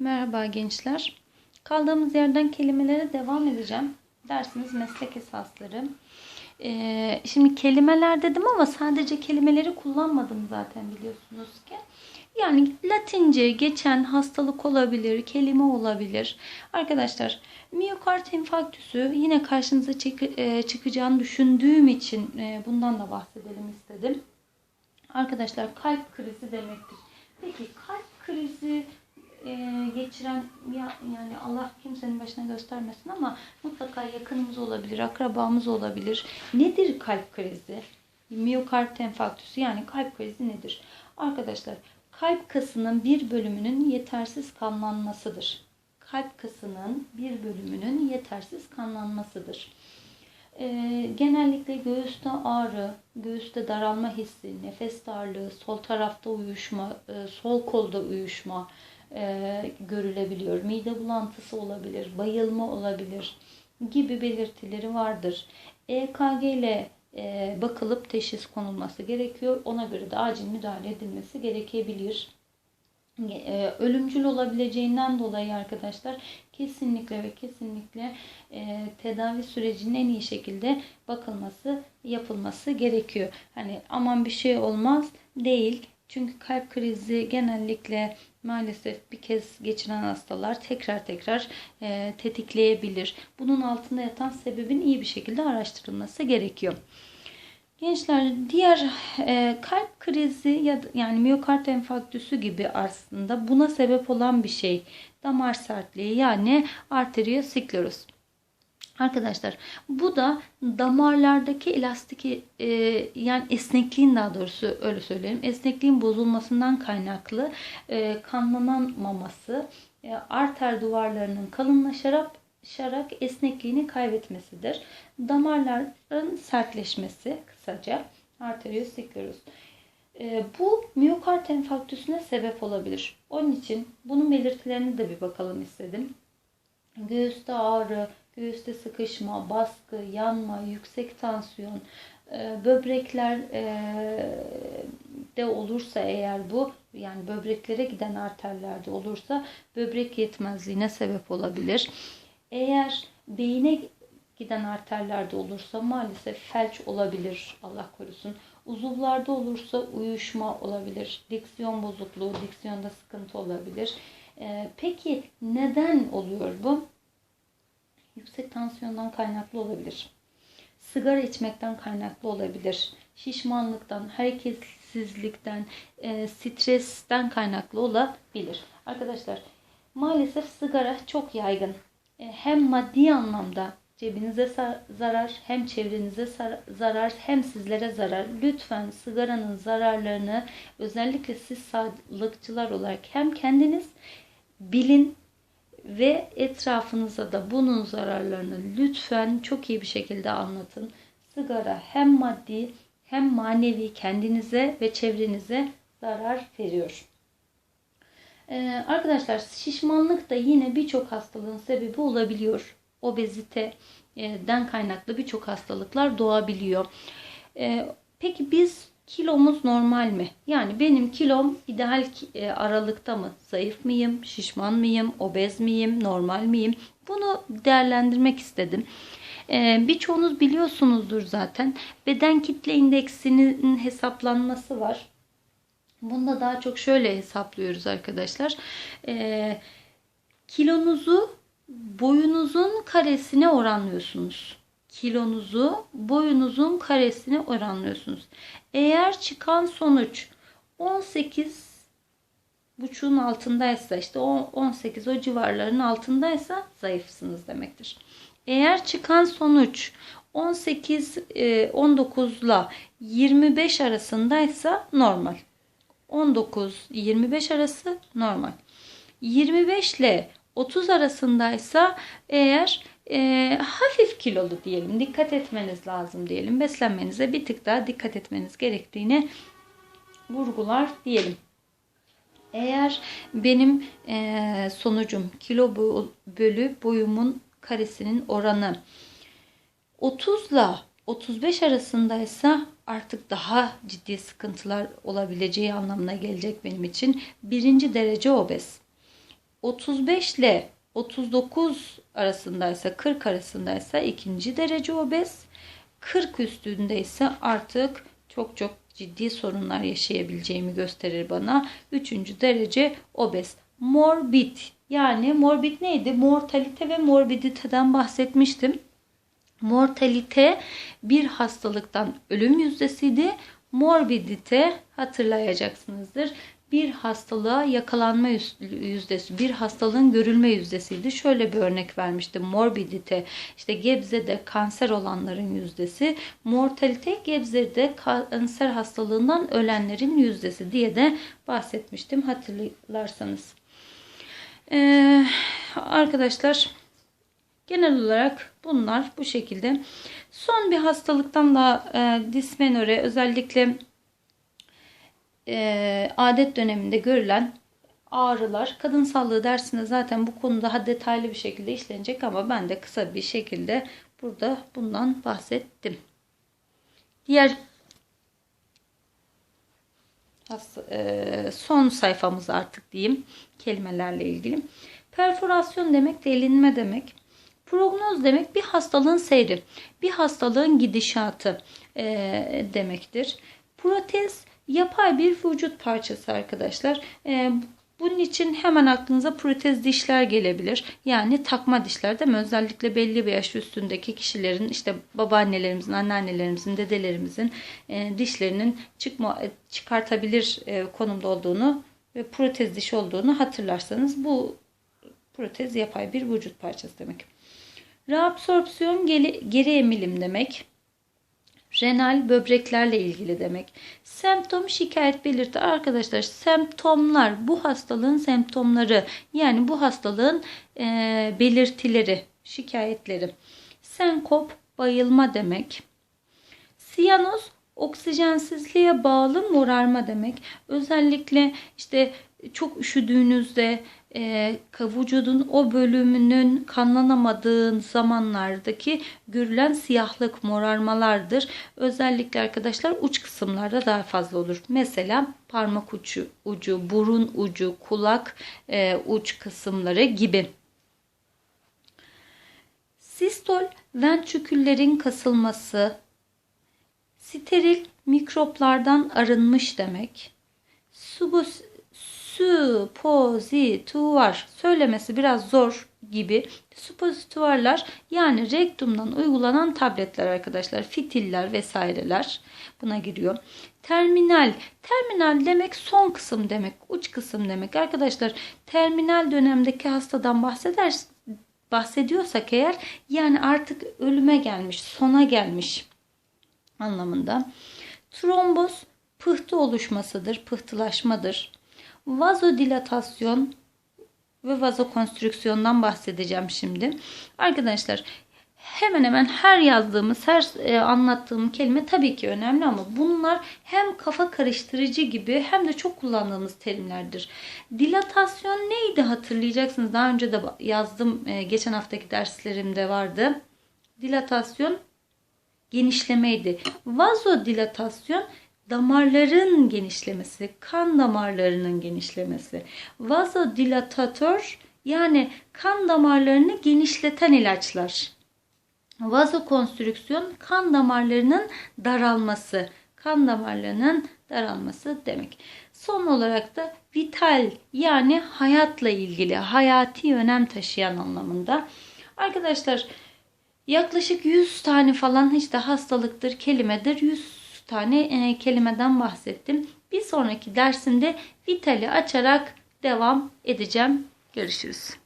Merhaba gençler. Kaldığımız yerden kelimelere devam edeceğim. Dersimiz meslek esasları. Ee, şimdi kelimeler dedim ama sadece kelimeleri kullanmadım zaten biliyorsunuz ki. Yani Latince geçen hastalık olabilir, kelime olabilir. Arkadaşlar miyokard infarktüsü yine karşınıza çık- e, çıkacağını düşündüğüm için e, bundan da bahsedelim istedim. Arkadaşlar kalp krizi demektir. Peki kalp krizi e, geçiren ya, yani Allah kimsenin başına göstermesin ama mutlaka yakınımız olabilir, akrabamız olabilir. Nedir kalp krizi? Miyokard enfarktüsü yani kalp krizi nedir? Arkadaşlar kalp kasının bir bölümünün yetersiz kanlanmasıdır. Kalp kasının bir bölümünün yetersiz kanlanmasıdır. Ee, genellikle göğüste ağrı, göğüste daralma hissi, nefes darlığı, sol tarafta uyuşma, e, sol kolda uyuşma e, görülebiliyor. Mide bulantısı olabilir, bayılma olabilir gibi belirtileri vardır. EKG ile e, bakılıp teşhis konulması gerekiyor. Ona göre de acil müdahale edilmesi gerekebilir. E, ölümcül olabileceğinden dolayı arkadaşlar kesinlikle ve kesinlikle e, tedavi sürecinin en iyi şekilde bakılması, yapılması gerekiyor. Hani aman bir şey olmaz değil. Çünkü kalp krizi genellikle maalesef bir kez geçiren hastalar tekrar tekrar e, tetikleyebilir. Bunun altında yatan sebebin iyi bir şekilde araştırılması gerekiyor. Gençler diğer e, kalp krizi ya da, yani miyokard enfarktüsü gibi aslında buna sebep olan bir şey damar sertliği yani arterioskleroz. Arkadaşlar bu da damarlardaki elastik e, yani esnekliğin daha doğrusu öyle söyleyelim esnekliğin bozulmasından kaynaklı e, kanlanamaması e, arter duvarlarının kalınlaşarak şarak esnekliğini kaybetmesidir. Damarların sertleşmesi kısaca arterioskleroz. E, bu miyokard enfarktüsüne sebep olabilir. Onun için bunun belirtilerine de bir bakalım istedim. Göğüste ağrı, göğüste sıkışma, baskı, yanma, yüksek tansiyon, e, böbrekler e, de olursa eğer bu yani böbreklere giden arterlerde olursa böbrek yetmezliğine sebep olabilir. Eğer beyine giden arterlerde olursa maalesef felç olabilir Allah korusun. Uzuvlarda olursa uyuşma olabilir. Diksiyon bozukluğu, diksiyonda sıkıntı olabilir. Ee, peki neden oluyor bu? Yüksek tansiyondan kaynaklı olabilir. Sigara içmekten kaynaklı olabilir. Şişmanlıktan, hareketsizlikten, e, stresten kaynaklı olabilir. Arkadaşlar maalesef sigara çok yaygın. E, hem maddi anlamda cebinize zarar, hem çevrenize zarar, hem sizlere zarar. Lütfen sigaranın zararlarını özellikle siz sağlıkçılar olarak hem kendiniz bilin ve etrafınıza da bunun zararlarını lütfen çok iyi bir şekilde anlatın. Sigara hem maddi hem manevi kendinize ve çevrenize zarar veriyor. Ee, arkadaşlar şişmanlık da yine birçok hastalığın sebebi olabiliyor. Obeziteden kaynaklı birçok hastalıklar doğabiliyor. Ee, peki biz kilomuz normal mi? Yani benim kilom ideal e, aralıkta mı? Zayıf mıyım? Şişman mıyım? Obez miyim? Normal miyim? Bunu değerlendirmek istedim. Ee, birçoğunuz biliyorsunuzdur zaten. Beden kitle indeksinin hesaplanması var. Bunda daha çok şöyle hesaplıyoruz arkadaşlar. Ee, kilonuzu boyunuzun karesine oranlıyorsunuz. Kilonuzu boyunuzun karesine oranlıyorsunuz. Eğer çıkan sonuç 18 buçuğun altındaysa işte 18 o civarların altındaysa zayıfsınız demektir. Eğer çıkan sonuç 18 19 ile 25 arasındaysa normal. 19-25 arası normal. 25 ile 30 arasındaysa eğer e, hafif kilolu diyelim dikkat etmeniz lazım diyelim. Beslenmenize bir tık daha dikkat etmeniz gerektiğini vurgular diyelim. Eğer benim e, sonucum kilo bölü boyumun karesinin oranı 30 ile 35 arasındaysa artık daha ciddi sıkıntılar olabileceği anlamına gelecek benim için. Birinci derece obez. 35 ile 39 arasındaysa 40 arasındaysa ikinci derece obez. 40 üstündeyse artık çok çok ciddi sorunlar yaşayabileceğimi gösterir bana. Üçüncü derece obez. Morbid yani morbid neydi? Mortalite ve morbiditeden bahsetmiştim. Mortalite bir hastalıktan ölüm yüzdesiydi. Morbidite hatırlayacaksınızdır. Bir hastalığa yakalanma yüzdesi, bir hastalığın görülme yüzdesiydi. Şöyle bir örnek vermiştim. Morbidite, işte Gebze'de kanser olanların yüzdesi. Mortalite, Gebze'de kanser hastalığından ölenlerin yüzdesi diye de bahsetmiştim hatırlarsanız. Ee, arkadaşlar genel olarak bunlar bu şekilde. Son bir hastalıktan da e, dismenore özellikle e, adet döneminde görülen ağrılar. Kadın sağlığı dersinde zaten bu konu daha detaylı bir şekilde işlenecek ama ben de kısa bir şekilde burada bundan bahsettim. Diğer e, son sayfamız artık diyeyim kelimelerle ilgili. Perforasyon demek delinme demek. Prognoz demek bir hastalığın seyri, bir hastalığın gidişatı e, demektir. Protez yapay bir vücut parçası arkadaşlar. E, bunun için hemen aklınıza protez dişler gelebilir. Yani takma dişler değil mi? Özellikle belli bir yaş üstündeki kişilerin işte babaannelerimizin, anneannelerimizin, dedelerimizin e, dişlerinin çıkma, e, çıkartabilir e, konumda olduğunu ve protez diş olduğunu hatırlarsanız bu protez yapay bir vücut parçası demek. Reabsorpsiyon geri, geri emilim demek. Renal böbreklerle ilgili demek. Semptom şikayet belirti. Arkadaşlar semptomlar bu hastalığın semptomları yani bu hastalığın e, belirtileri, şikayetleri. Senkop bayılma demek. Siyanoz oksijensizliğe bağlı morarma demek. Özellikle işte çok üşüdüğünüzde e, vücudun o bölümünün kanlanamadığın zamanlardaki görülen siyahlık morarmalardır. Özellikle arkadaşlar uç kısımlarda daha fazla olur. Mesela parmak ucu, ucu burun ucu, kulak e, uç kısımları gibi. Sistol ventriküllerin kasılması, steril mikroplardan arınmış demek. Subus supozituvar söylemesi biraz zor gibi. Supozituvarlar yani rektumdan uygulanan tabletler arkadaşlar fitiller vesaireler. Buna giriyor. Terminal. Terminal demek son kısım demek uç kısım demek. Arkadaşlar terminal dönemdeki hastadan bahseder bahsediyorsak eğer yani artık ölüme gelmiş sona gelmiş anlamında. Tromboz pıhtı oluşmasıdır, pıhtılaşmadır vazodilatasyon ve vazokonstrüksiyondan bahsedeceğim şimdi. Arkadaşlar hemen hemen her yazdığımız, her e, anlattığım kelime tabii ki önemli ama bunlar hem kafa karıştırıcı gibi hem de çok kullandığımız terimlerdir. Dilatasyon neydi hatırlayacaksınız. Daha önce de yazdım. E, geçen haftaki derslerimde vardı. Dilatasyon genişlemeydi. Vazodilatasyon damarların genişlemesi, kan damarlarının genişlemesi. Vazodilatatör yani kan damarlarını genişleten ilaçlar. Vazokonstrüksiyon kan damarlarının daralması, kan damarlarının daralması demek. Son olarak da vital yani hayatla ilgili, hayati önem taşıyan anlamında. Arkadaşlar yaklaşık 100 tane falan işte hastalıktır, kelimedir. 100 tane e, kelimeden bahsettim. Bir sonraki dersimde Vitali açarak devam edeceğim. Görüşürüz.